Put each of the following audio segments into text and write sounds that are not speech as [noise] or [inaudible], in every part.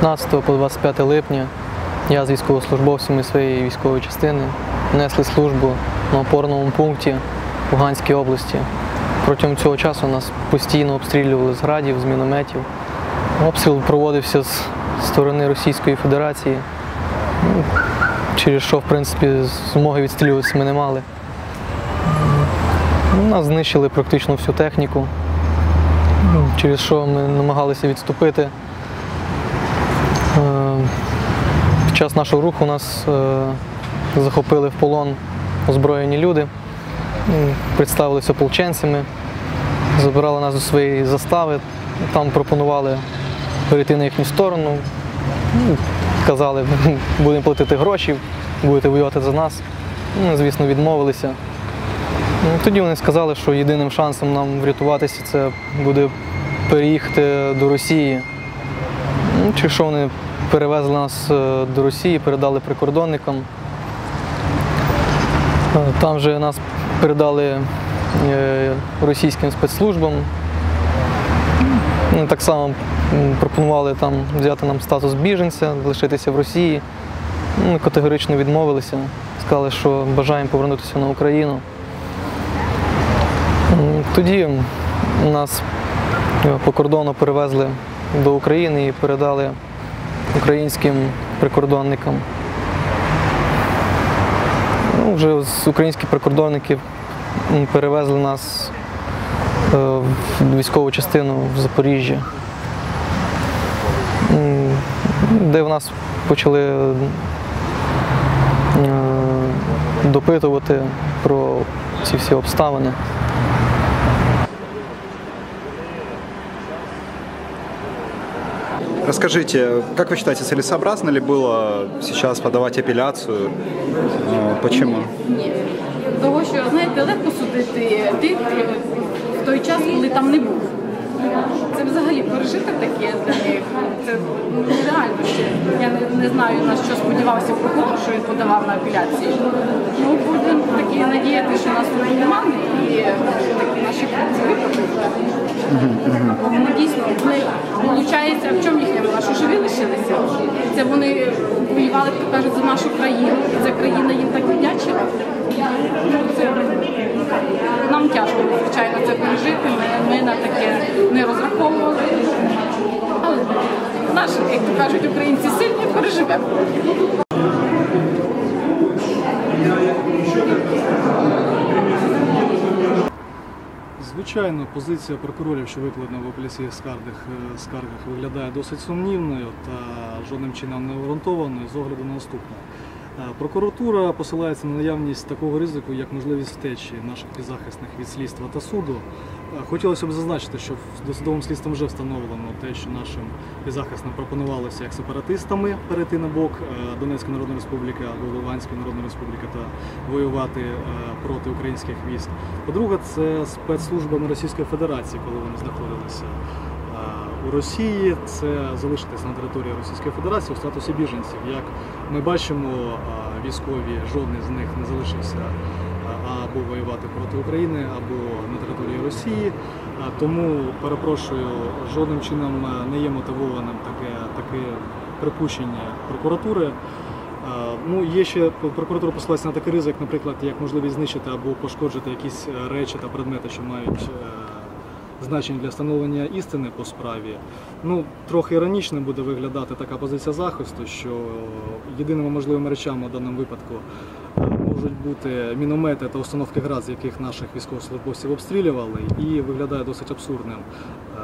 15 по 25 липня я з військовослужбовцями своєї військової частини несли службу на опорному пункті в Луганській області. Протягом цього часу нас постійно обстрілювали з градів, з мінометів. Обстріл проводився з сторони Російської Федерації, через що, в принципі, змоги відстрілюватися ми не мали. Ну, Нас знищили практично всю техніку, через що ми намагалися відступити. Час нашого руху нас е, захопили в полон озброєні люди, представилися ополченцями, забирали нас до своєї застави, там пропонували перейти на їхню сторону. Ну, Казали, [laughs] будемо платити гроші, будете воювати за нас. Ми, звісно, відмовилися. Ну, Тоді вони сказали, що єдиним шансом нам врятуватися це буде переїхати до Росії. Ну, Чи що вони перевезли нас е, до Росії, передали прикордонникам. Е, Там же нас передали е, російським спецслужбам. Ну, Так само пропонували там взяти нам статус біженця, лишитися в Росії. Ну, Ми категорично відмовилися. Сказали, що бажаємо повернутися на Україну. Тоді нас по кордону перевезли до України і передали українським прикордонникам. Ну, вже з українських прикордонників перевезли нас е, в військову частину в Запоріжжя, де в нас почали е, допитувати про ці всі обставини. Расскажите, как вы считаете, целесообразно ли было сейчас подавать апелляцию? Э, Почему? Ні. Того, що знаєте, легко судити тих е, в той час, коли там не був. Це взагалі пережити таке для них. Це ну, нереально ще. Я не, не знаю на що сподівався прокурор, що він подавав на апеляцію. Ну будемо такі надіяти, що нас тут немає і такі наші хлопці виправдають. Ну дійсно, вони виходить, в чому їхня вина? Що живі лишилися? Це вони воювали, як кажуть, за нашу країну, і ця країна їм так віддячила. Нам тяжко, звичайно, це пережити. Ми, ми на таке не розраховували. Але наші, як то кажуть, українці сильні переживемо. Звичайно, позиція прокурорів, що викладена в апеляційних скаргах, е, скаргах, виглядає досить сумнівною та жодним чином не обґрунтованою з огляду на наступне. Е, Прокуратура посилається на наявність такого ризику, як можливість втечі наших підзахисних від слідства та суду. Е, Хотілося б зазначити, що досудовим слідством вже встановлено те, що нашим підзахисним пропонувалося як сепаратистами перейти на бок е, Донецької Народної Республіки або Луганської Народної Республіки та воювати проти українських військ. По-друге, це спецслужбами Російської Федерації, коли вони знаходилися у Росії, це залишитися на території Російської Федерації у статусі біженців. Як ми бачимо, е, військові жодний з них не залишився е, або воювати проти України, або на території Росії. Тому перепрошую, жодним чином е, не є мотивованим таке, таке припущення прокуратури. Е, Ну, є ще прокуратура посилається на такий ризик, наприклад, як можливість знищити або пошкоджити якісь е, речі та предмети, що мають значення для встановлення істини по справі. Ну, трохи іронічно буде виглядати така позиція захисту, що єдиними можливими речами у даному випадку е, можуть бути міномети та установки град, з яких наших військовослужбовців обстрілювали, і виглядає досить абсурдним е,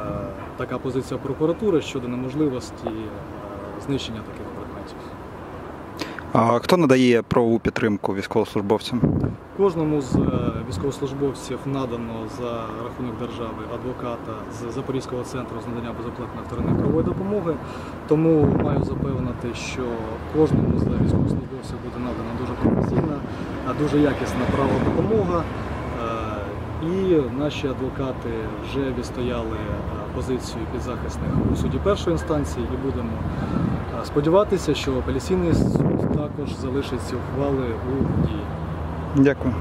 така позиція прокуратури щодо неможливості е, знищення таких. А Хто надає правову підтримку військовослужбовцям? Кожному з е, військовослужбовців надано за рахунок держави адвоката з Запорізького центру з надання безоплатної вторинної правової допомоги. Тому маю запевнити, що кожному з військовослужбовців буде надана дуже професійна, дуже якісна правова допомога. Е, І наші адвокати вже відстояли е, позицію підзахисних у суді першої інстанції і будемо сподіватися, що апеляційний суд також залишить ці ухвали у дії. Дякую.